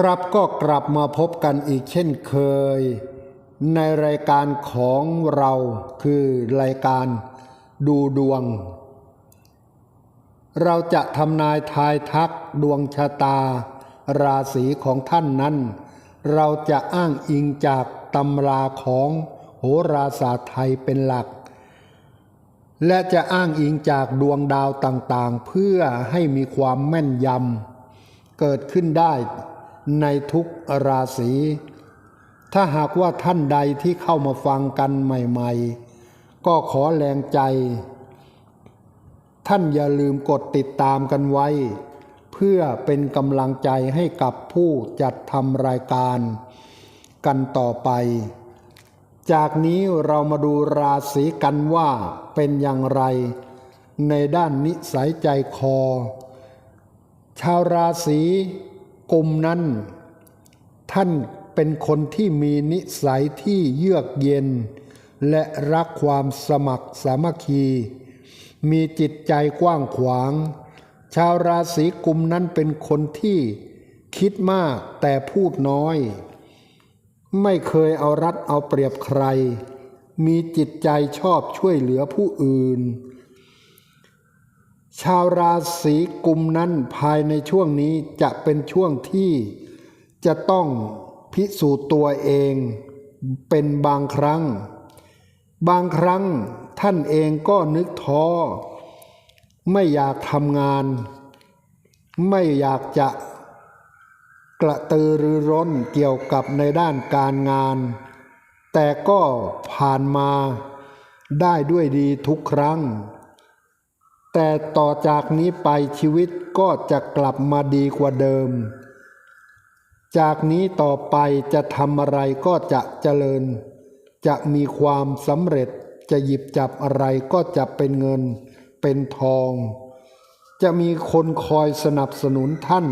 ครับก็กลับมาพบกันอีกเช่นเคย ในรายการของเราคือรายการดูดวง เราจะทำนายทายทักดวงชะตา ราศีของท่านนั้น เราจะอ้างอิงจากตำราของโหราศาสตร์ไทยเป็นหลัก และจะอ้างอิงจากดวงดาวต่างๆ เพื่อให้มีความแม่นยำเกิดขึ้นได้ ในทุกราศี ถ้าหากว่าท่านใดที่เข้ามาฟังกันใหม่ๆ ก็ขอแรงใจ ท่านอย่าลืมกดติดตามกันไว้ เพื่อเป็นกำลังใจให้กับผู้จัดทำรายการ กันต่อไป จากนี้เรามาดูราศีกันว่าเป็นอย่างไร ในด้านนิสัยใจคอ ชาวราศี กลุ่มนั้น ท่านเป็นคนที่มีนิสัยที่เยือกเย็น และรักความสมัครสามัคคี มีจิตใจกว้างขวาง ชาวราศีกุมนั้นเป็นคนที่คิดมากแต่พูดน้อย ไม่เคยเอารัดเอาเปรียบใคร มีจิตใจชอบช่วยเหลือผู้อื่น ชาวราศีกุมนั้นภายในช่วงนี้จะเป็นช่วงที่จะต้องพิสูจน์ตัวเองเป็นบางครั้ง บางครั้งท่านเองก็นึกท้อ ไม่อยากทำงาน ไม่อยากจะกระตือรือร้นเกี่ยวกับในด้านการงาน แต่ก็ผ่านมาได้ด้วยดีทุกครั้ง แต่ต่อจากนี้ไปชีวิตก็จะกลับมาดีกว่าเดิม จากนี้ต่อไปจะทำอะไรก็จะเจริญ จะมีความสำเร็จจะหยิบจับอะไรก็จะเป็นเงิน เป็นทอง จะมีคนคอยสนับสนุนท่าน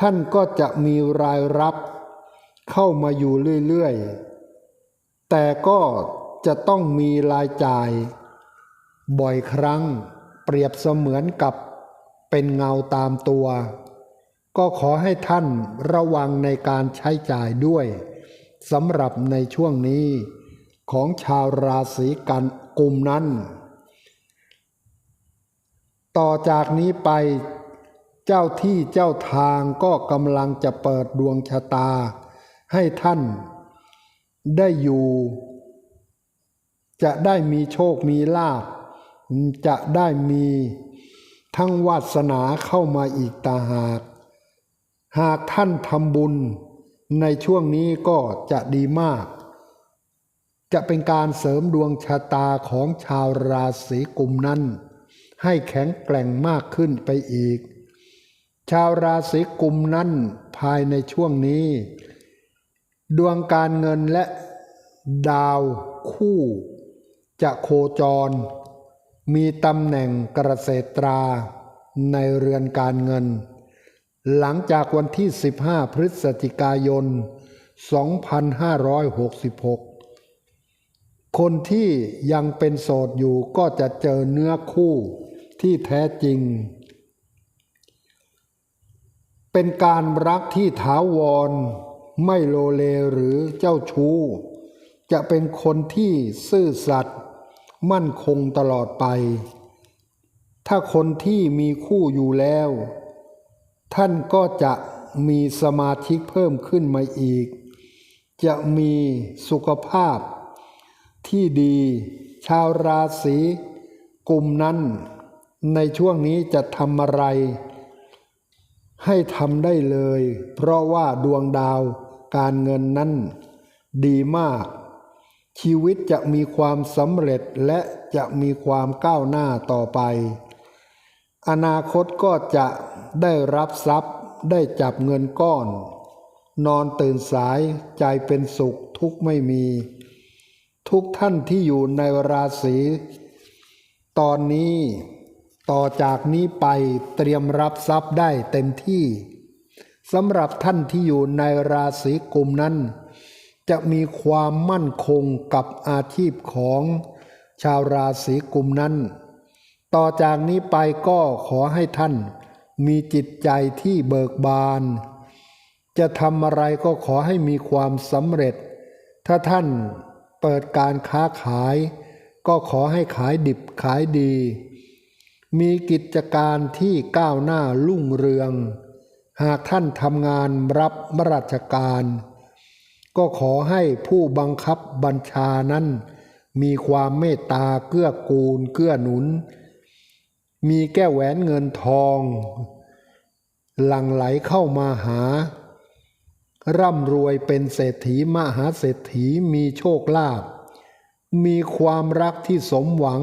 ท่านก็จะมีรายรับ เข้ามาอยู่เรื่อยๆ แต่ก็จะต้องมีรายจ่ายบ่อยครั้ง เปรียบเสมือนกับเป็นเงาตามตัว ก็ขอให้ท่านระวังในการใช้จ่ายด้วยสำหรับในช่วงนี้ ของชาวราศีกันกลุ่มนั้น ต่อจากนี้ไปเจ้าที่เจ้าทางก็กำลังจะเปิดดวงชะตา ให้ท่านได้อยู่ จะได้มีโชคมีลาภ จะได้มีทั้งวาสนาเข้ามาอีกตาหาก หากท่านทำบุญในช่วงนี้ก็จะดีมาก จะเป็นการเสริมดวงชะตาของชาวราศีกุมนั้น ให้แข็งแกร่งมากขึ้นไปอีก ชาวราศีกุมนั้นภายในช่วงนี้ ดวงการเงินและดาวคู่ จะโคจร มีตำแหน่งเกษตราในเรือนการเงิน หลังจากวันที่ 15 พฤศจิกายน 2566 คนที่ยังเป็นโสดอยู่ก็จะเจอเนื้อคู่ที่แท้จริง เป็นการรักที่ถาวร ไม่โลเลหรือเจ้าชู้ จะเป็นคนที่ซื่อสัตย์ มั่นคงตลอดไป ถ้าคนที่มีคู่อยู่แล้ว ท่านก็จะมีสมาธิเพิ่มขึ้นมาอีก จะมีสุขภาพที่ดี ชาวราศีกลุ่มนั้น ในช่วงนี้จะทำอะไร ให้ทำได้เลย เพราะว่าดวงดาวการเงินนั้นดีมาก ชีวิตจะมีความสำเร็จและจะมีความก้าวหน้าต่อไป อนาคตก็จะได้รับทรัพย์ได้จับเงินก้อน นอนตื่นสายใจเป็นสุขทุกไม่มี ทุกท่านที่อยู่ในราศีตอนนี้ต่อจากนี้ไปเตรียมรับทรัพย์ได้เต็มที่สำหรับท่านที่อยู่ในราศีกลุ่มนั้น จะมีความมั่นคงกับอาชีพของชาวราศีกุมนั้น ต่อจากนี้ไปก็ขอให้ท่านมีจิตใจที่เบิกบาน จะทำอะไรก็ขอให้มีความสำเร็จ ถ้าท่านเปิดการค้าขาย ก็ขอให้ขายดิบขายดี มีกิจการที่ก้าวหน้ารุ่งเรือง หากท่านทำงานรับราชการ ก็ขอให้ผู้บังคับบัญชานั้น มีความเมตตาเกื้อกูลเกื้อหนุน มีแก้วแหวนเงินทอง หลั่งไหลเข้ามาหา ร่ำรวยเป็นเศรษฐีมหาเศรษฐีมีโชคลาภมีความรักที่สมหวัง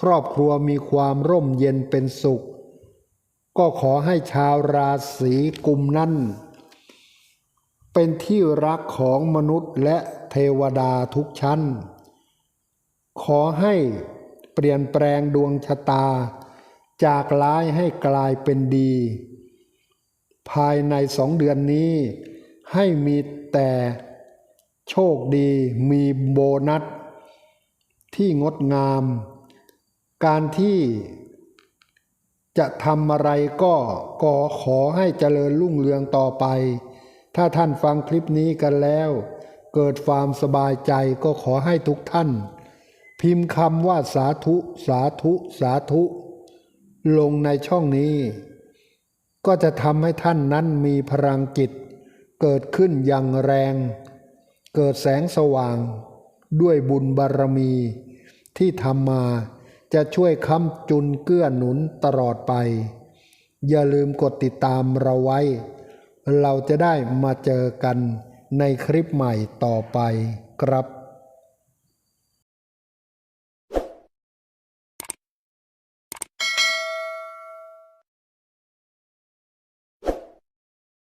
ครอบครัวมีความร่มเย็นเป็นสุข ก็ขอให้ชาวราศีกุมนั้น เป็นที่รักของมนุษย์และเทวดาทุกชั้น ขอให้เปลี่ยนแปลงดวงชะตา จากร้ายให้กลายเป็นดี ภายในสองเดือนนี้ ให้มีแต่โชคดีมีโบนัส ที่งดงาม การที่จะทำอะไรก็ก็ขอให้เจริญรุ่งเรืองต่อไป ถ้าท่านฟังคลิปนี้กันแล้ว เกิดความสบายใจก็ขอให้ทุกท่าน พิมพ์คำว่าสาธุสาธุสาธุ ลงในช่องนี้ ก็จะทำให้ท่านนั้นมีพลังจิต เกิดขึ้นอย่างแรง เกิดแสงสว่าง ด้วยบุญบารมี ที่ทำมาจะช่วยค้ำจุนเกื้อหนุนตลอดไป อย่าลืมกดติดตามเราไว้ เราจะได้มาเจอกันในคลิปใหม่ต่อไปครับ